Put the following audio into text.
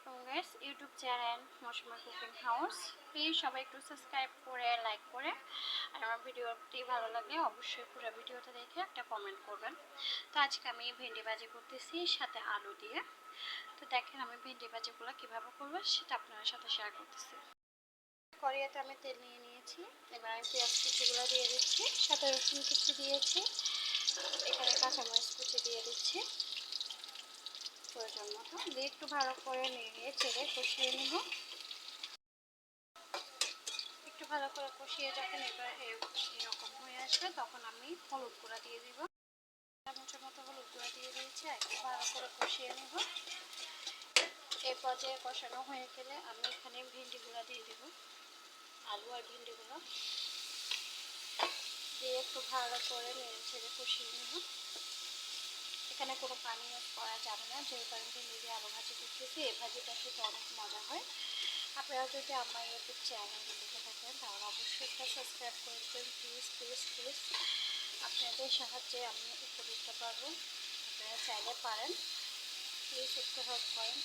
আলাইকুম YouTube channel Mousuma cooking house please সবাই একটু সাবস্ক্রাইব করে লাইক করে। আর আমার ভিডিওটি ভালো লাগলে অবশ্যই পুরো ভিডিওটা দেখে একটা কমেন্ট করবেন। তো আজকে আমি ভেন্ডি ভাজি করতেছি, সাথে আলু দিয়ে। তো দেখেন আমি ভেন্ডি ভাজিগুলো কীভাবে করব সেটা আপনাদের সাথে শেয়ার করতেছি। কড়িয়াতে আমি তেল নিয়ে নিয়েছি। এবার আমি পেঁয়াজ কুচিগুলো দিয়ে দিচ্ছি, সাথে রসুন কুচি দিয়েছি। এখানে কাঁচামরিচ কুচি দিয়ে দিচ্ছি। প্রয়োজন মতো। দিয়ে একটু ভালো করে নিয়ে ছেড়ে কষিয়ে নিব। একটু ভালো করে কষিয়ে যখন এবার এরকম হয়ে আসবে, তখন আমি হলুদ গুঁড়া দিয়ে দিব। চামচের মতো হলুদ গুঁড়া দিয়ে দিয়েছি, একটু ভালো করে কষিয়ে নিব। এই পর্যায়ে কষানো হয়ে গেলে আমি এখানে ভেন্ডিগুলো দিয়ে দিব, আলু আর ভেন্ডিগুলো দিয়ে একটু ভালো করে নেড়ে ছেড়ে কষিয়ে নেব। এখানে কোনো পানি ইউজ করা যাবে না, যে কারণে নিজে আলু ভাজি করতেছি এই ভাজিটা খেতে অনেক মজা হয়। আপনারা যদি আমার ইউটিউব চ্যানেল দেখে থাকেন, তাহলে অবশ্যই একটা সাবস্ক্রাইব করে দেবেন প্লিজ প্লিজ প্লিজ আপনাদের সাহায্যে আমি উপকৃত পারব আপনারা চাইলে পারেন। প্লিজ একটু হেল্প করেন।